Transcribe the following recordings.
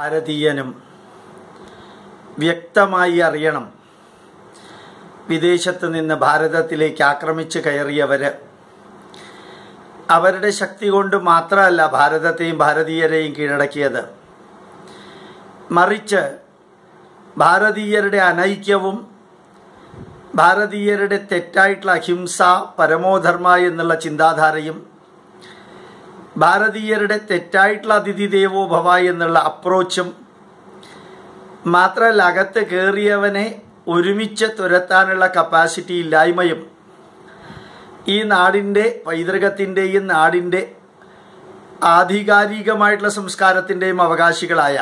ഭാരതീയനും വ്യക്തമായി അറിയണം. വിദേശത്ത് നിന്ന് ഭാരതത്തിലേക്ക് ആക്രമിച്ച് കയറിയവർ അവരുടെ ശക്തി കൊണ്ട് മാത്രമല്ല ഭാരതത്തെയും ഭാരതീയരെയും കീഴടക്കിയത്. മറിച്ച് ഭാരതീയരുടെ അനൈക്യവും ഭാരതീയരുടെ തെറ്റായിട്ടുള്ള അഹിംസ പരമോധർമ്മ എന്നുള്ള ചിന്താധാരയും ഭാരതീയരുടെ തെറ്റായിട്ടുള്ള അതിഥി ദേവോ ഭവ എന്നുള്ള അപ്രോച്ചും മാത്രമല്ല അകത്ത് കയറിയവനെ ഒരുമിച്ച് തുരത്താനുള്ള കപ്പാസിറ്റി ഇല്ലായ്മയും ഈ നാടിന്റെ പൈതൃകത്തിന്റെയും നാടിന്റെ ആധികാരികമായിട്ടുള്ള സംസ്കാരത്തിന്റെയും അവകാശികളായ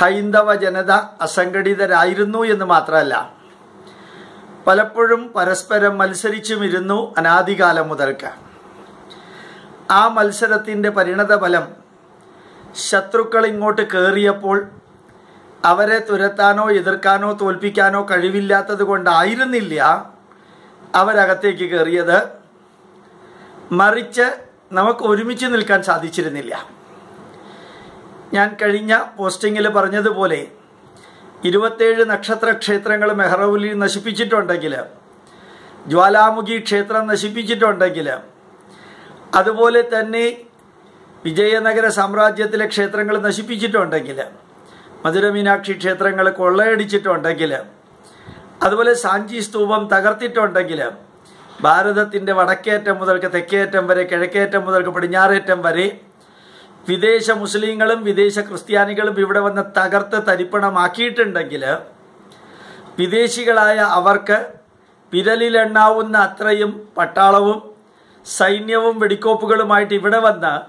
ഹൈന്ദവ ജനത അസംഘടിതരായിരുന്നു എന്ന് മാത്രമല്ല പലപ്പോഴും പരസ്പരം മത്സരിച്ചുമിരുന്നു അനാദികാലം മുതൽക്ക്. ആ മത്സരത്തിന്റെ പരിണതഫലം ശത്രുക്കൾ ഇങ്ങോട്ട് കയറിയപ്പോൾ അവരെ തുരത്താനോ എതിർക്കാനോ തോൽപ്പിക്കാനോ കഴിവില്ലാത്തത് കൊണ്ടായിരുന്നില്ല അവരകത്തേക്ക് കയറിയത് മറിച്ച് നമുക്ക് ഒരുമിച്ച് നിൽക്കാൻ സാധിച്ചിരുന്നില്ല. ഞാൻ കഴിഞ്ഞ പോസ്റ്റിങ്ങിൽ പറഞ്ഞതുപോലെ ഇരുപത്തേഴ് നക്ഷത്ര ക്ഷേത്രങ്ങൾ മെഹ്റൗലിൽ നശിപ്പിച്ചിട്ടുണ്ടെങ്കിൽ ജ്വാലാമുഖി ക്ഷേത്രം നശിപ്പിച്ചിട്ടുണ്ടെങ്കിൽ അതുപോലെ തന്നെ വിജയനഗര സാമ്രാജ്യത്തിലെ ക്ഷേത്രങ്ങൾ നശിപ്പിച്ചിട്ടുണ്ടെങ്കിൽ മധുര മീനാക്ഷി ക്ഷേത്രങ്ങൾ കൊള്ളയടിച്ചിട്ടുണ്ടെങ്കിൽ അതുപോലെ സാഞ്ചി സ്തൂപം തകർത്തിട്ടുണ്ടെങ്കിൽ ഭാരതത്തിന്റെ വടക്കേറ്റം മുതൽക്ക് തെക്കേറ്റം വരെ കിഴക്കേറ്റം മുതൽക്ക് പടിഞ്ഞാറേറ്റം വരെ വിദേശ മുസ്ലിങ്ങളും വിദേശ ക്രിസ്ത്യാനികളും ഇവിടെ വന്ന് തകർത്ത് തരിപ്പണമാക്കിയിട്ടുണ്ടെങ്കിൽ വിദേശികളായ അവർക്ക് വിരലിലെണ്ണാവുന്ന അത്രയും പട്ടാളവും സൈന്യവും വെടിക്കോപ്പുകളുമായിട്ട് ഇവിടെ വന്ന്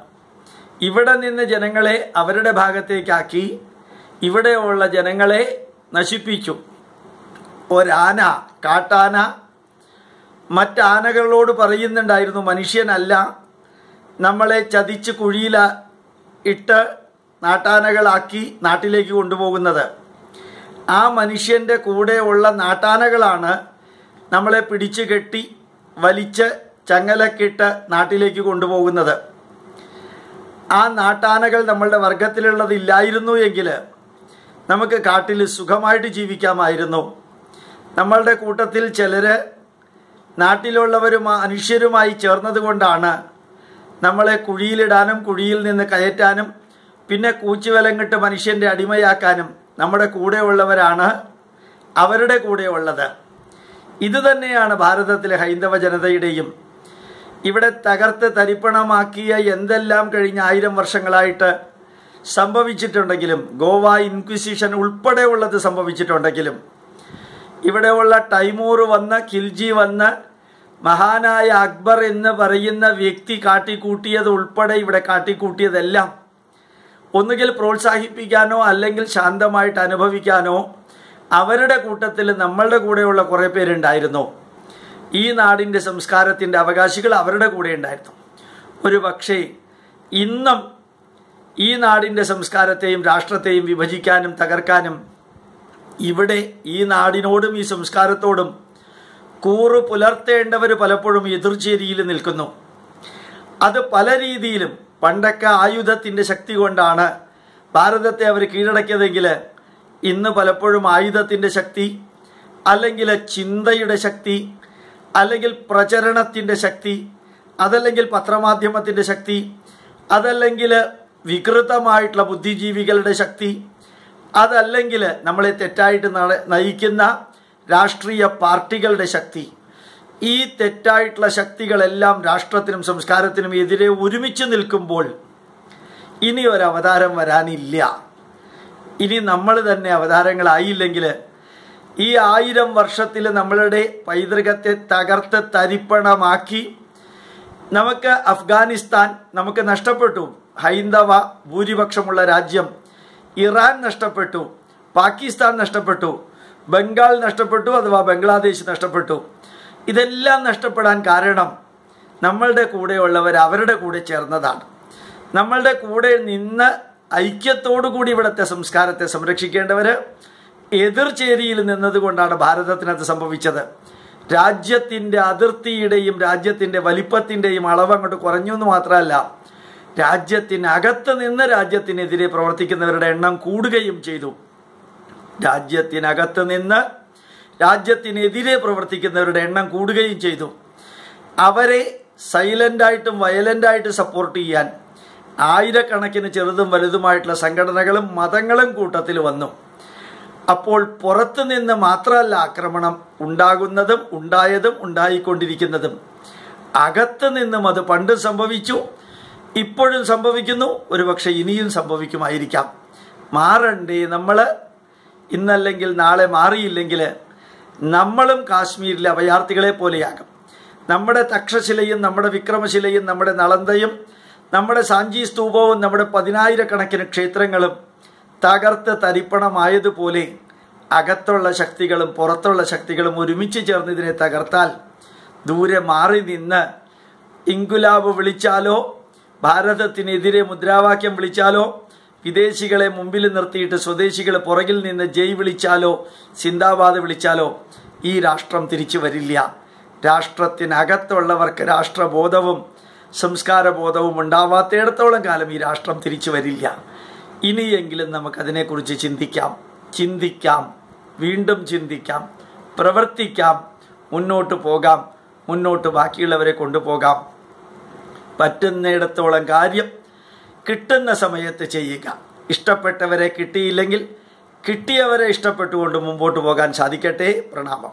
ഇവിടെ നിന്ന് ജനങ്ങളെ അവരുടെ ഭാഗത്തേക്കാക്കി ഇവിടെയുള്ള ജനങ്ങളെ നശിപ്പിച്ചു. ഒരാന കാട്ടാന മറ്റാനകളോട് പറയുന്നുണ്ടായിരുന്നു മനുഷ്യനല്ല. നമ്മളെ ചതിച്ച് കുഴിയില ഇട്ട് നാട്ടാനകളാക്കി നാട്ടിലേക്ക് കൊണ്ടുപോകുന്നത്. ആ മനുഷ്യന്റെ കൂടെയുള്ള നാട്ടാനകളാണ് നമ്മളെ പിടിച്ചു കെട്ടി വലിച്ച് ചങ്ങലക്കിട്ട് നാട്ടിലേക്ക് കൊണ്ടുപോകുന്നത്. ആ നാട്ടാനകൾ നമ്മളുടെ വർഗത്തിലുള്ളതില്ലായിരുന്നു എങ്കിൽ നമുക്ക് കാട്ടിൽ സുഖമായിട്ട് ജീവിക്കാമായിരുന്നു. നമ്മളുടെ കൂട്ടത്തിൽ ചിലർ നാട്ടിലുള്ളവരും മനുഷ്യരുമായി ചേർന്നതുകൊണ്ടാണ് നമ്മളെ കുഴിയിലിടാനും കുഴിയിൽ നിന്ന് കയറ്റാനും പിന്നെ കൂച്ചുവിലങ്ങിട്ട് മനുഷ്യന്റെ അടിമയാക്കാനും നമ്മുടെ കൂടെയുള്ളവരാണ് അവരുടെ കൂടെയുള്ളത്. ഇത് തന്നെയാണ് ഭാരതത്തിലെ ഹൈന്ദവ ജനതയുടെയും ഇവിടെ തകർത്ത് തരിപ്പണമാക്കിയ എന്തെല്ലാം കഴിഞ്ഞ ആയിരം വർഷങ്ങളായിട്ട് സംഭവിച്ചിട്ടുണ്ടെങ്കിലും ഗോവ ഇൻക്വിസിഷൻ ഉൾപ്പെടെയുള്ളത് സംഭവിച്ചിട്ടുണ്ടെങ്കിലും ഇവിടെയുള്ള ടൈമൂർ വന്ന് ഖിൽജി വന്ന് മഹാനായ അക്ബർ എന്ന് പറയുന്ന വ്യക്തി കാട്ടിക്കൂട്ടിയത് ഉൾപ്പെടെ ഇവിടെ കാട്ടിക്കൂട്ടിയതെല്ലാം ഒന്നുകിൽ പ്രോത്സാഹിപ്പിക്കാനോ അല്ലെങ്കിൽ ശാന്തമായിട്ട് അനുഭവിക്കാനോ അവരുടെ കൂട്ടത്തിൽ നമ്മളുടെ കൂടെയുള്ള കുറേ പേരുണ്ടായിരുന്നു. ഈ നാടിന്റെ സംസ്കാരത്തിന്റെ അവകാശികൾ അവരുടെ കൂടെ ഉണ്ടായിരുന്നു. ഒരു പക്ഷേ ഇന്നും ഈ നാടിന്റെ സംസ്കാരത്തെയും രാഷ്ട്രത്തെയും വിഭജിക്കാനും തകർക്കാനും ഇവിടെ ഈ നാടിനോടും ഈ സംസ്കാരത്തോടും കൂറു പുലർത്തേണ്ടവർ പലപ്പോഴും എതിർചേരിയിൽ നിൽക്കുന്നു. അത് പല രീതിയിലും പണ്ടൊക്കെ ആയുധത്തിന്റെ ശക്തി കൊണ്ടാണ് ഭാരതത്തെ അവർ കീഴടക്കിയതെങ്കിൽ ഇന്ന് പലപ്പോഴും ആയുധത്തിന്റെ ശക്തി അല്ലെങ്കിൽ ചിന്തയുടെ ശക്തി അല്ലെങ്കിൽ പ്രചരണത്തിന്റെ ശക്തി അതല്ലെങ്കിൽ പത്രമാധ്യമത്തിന്റെ ശക്തി അതല്ലെങ്കിൽ വികൃതമായിട്ടുള്ള ബുദ്ധിജീവികളുടെ ശക്തി അതല്ലെങ്കിൽ നമ്മളെ തെറ്റായിട്ട് നയിക്കുന്ന രാഷ്ട്രീയ പാർട്ടികളുടെ ശക്തി. ഈ തെറ്റായിട്ടുള്ള ശക്തികളെല്ലാം രാഷ്ട്രത്തിനും സംസ്കാരത്തിനും എതിരെ ഒരുമിച്ച് നിൽക്കുമ്പോൾ ഇനി ഒരു അവതാരം വരാനില്ല. ഇനി നമ്മൾ തന്നെ അവതാരങ്ങളായില്ലെങ്കിൽ ഈ ആയിരം വർഷത്തിൽ നമ്മളുടെ പൈതൃകത്തെ തകർത്ത് തരിപ്പണമാക്കി നമുക്ക് അഫ്ഗാനിസ്ഥാൻ നമുക്ക് നഷ്ടപ്പെട്ടു. ഹൈന്ദവ ഭൂരിപക്ഷമുള്ള രാജ്യം ഇറാൻ നഷ്ടപ്പെട്ടു. പാകിസ്ഥാൻ നഷ്ടപ്പെട്ടു. ബംഗാൾ നഷ്ടപ്പെട്ടു അഥവാ ബംഗ്ലാദേശ് നഷ്ടപ്പെട്ടു. ഇതെല്ലാം നഷ്ടപ്പെടാൻ കാരണം നമ്മളുടെ കൂടെയുള്ളവർ അവരുടെ കൂടെ ചേർന്നതാണ്. നമ്മളുടെ കൂടെ നിന്ന് ഐക്യത്തോടു കൂടി ഇവിടുത്തെ സംസ്കാരത്തെ സംരക്ഷിക്കേണ്ടവർ എതിർചേരിയിൽ നിന്നതുകൊണ്ടാണ് ഭാരതത്തിനത് സംഭവിച്ചത്. രാജ്യത്തിന്റെ അതിർത്തിയുടെയും രാജ്യത്തിന്റെ വലിപ്പത്തിന്റെയും അളവ് അങ്ങോട്ട് കുറഞ്ഞു എന്ന് മാത്രമല്ല രാജ്യത്തിനകത്ത് നിന്ന് രാജ്യത്തിനെതിരെ പ്രവർത്തിക്കുന്നവരുടെ എണ്ണം കൂടുകയും ചെയ്തു. രാജ്യത്തിനകത്ത് നിന്ന് രാജ്യത്തിനെതിരെ പ്രവർത്തിക്കുന്നവരുടെ എണ്ണം കൂടുകയും ചെയ്തു. അവരെ സൈലന്റായിട്ടും വയലന്റായിട്ടും സപ്പോർട്ട് ചെയ്യാൻ ആയിരക്കണക്കിന് ചെറുതും വലുതുമായിട്ടുള്ള സംഘടനകളും മതങ്ങളും കൂട്ടത്തിൽ വന്നു. അപ്പോൾ പുറത്തുനിന്ന് മാത്രമല്ല ആക്രമണം ഉണ്ടാകുന്നതും ഉണ്ടായതും ഉണ്ടായിക്കൊണ്ടിരിക്കുന്നതും. അകത്ത് നിന്നും അത് പണ്ട് സംഭവിച്ചു ഇപ്പോഴും സംഭവിക്കുന്നു ഒരുപക്ഷെ ഇനിയും സംഭവിക്കുമായിരിക്കാം. മാറണ്ടേ നമ്മൾ ഇന്നല്ലെങ്കിൽ നാളെ മാറിയില്ലെങ്കിൽ നമ്മളും കാശ്മീരിലെ അഭയാർത്ഥികളെ പോലെയാകും. നമ്മുടെ തക്ഷശിലയും നമ്മുടെ വിക്രമശിലയും നമ്മുടെ നളന്തയും നമ്മുടെ സാഞ്ചി സ്തൂപവും നമ്മുടെ പതിനായിരക്കണക്കിന് ക്ഷേത്രങ്ങളും തകർത്ത് തരിപ്പണമായതുപോലെ അകത്തുള്ള ശക്തികളും പുറത്തുള്ള ശക്തികളും ഒരുമിച്ച് ചേർന്ന് ഇതിനെ തകർത്താൽ ദൂരെ മാറി നിന്ന് ഇങ്കുലാബ് വിളിച്ചാലോ ഭാരതത്തിനെതിരെ മുദ്രാവാക്യം വിളിച്ചാലോ വിദേശികളെ മുമ്പിൽ നിർത്തിയിട്ട് സ്വദേശികളെ പുറകിൽ നിന്ന് ജയ് വിളിച്ചാലോ സിന്ദാബാദ് വിളിച്ചാലോ ഈ രാഷ്ട്രം തിരിച്ചു വരില്ല. രാഷ്ട്രത്തിനകത്തുള്ളവർക്ക് രാഷ്ട്രബോധവും സംസ്കാരബോധവും ഉണ്ടാവാത്തിടത്തോളം കാലം ഈ രാഷ്ട്രം തിരിച്ചു വരില്ല. ഇനിയെങ്കിലും നമുക്കതിനെക്കുറിച്ച് ചിന്തിക്കാം. ചിന്തിക്കാം. വീണ്ടും ചിന്തിക്കാം. പ്രവർത്തിക്കാം. മുന്നോട്ട് പോകാം. മുന്നോട്ട് ബാക്കിയുള്ളവരെ കൊണ്ടുപോകാം. പറ്റുന്നിടത്തോളം കാര്യം കിട്ടുന്ന സമയത്ത് ചെയ്യുക. ഇഷ്ടപ്പെട്ടവരെ കിട്ടിയില്ലെങ്കിൽ കിട്ടിയവരെ ഇഷ്ടപ്പെട്ടുകൊണ്ട് മുമ്പോട്ട് പോകാൻ സാധിക്കട്ടെ. പ്രണാമം.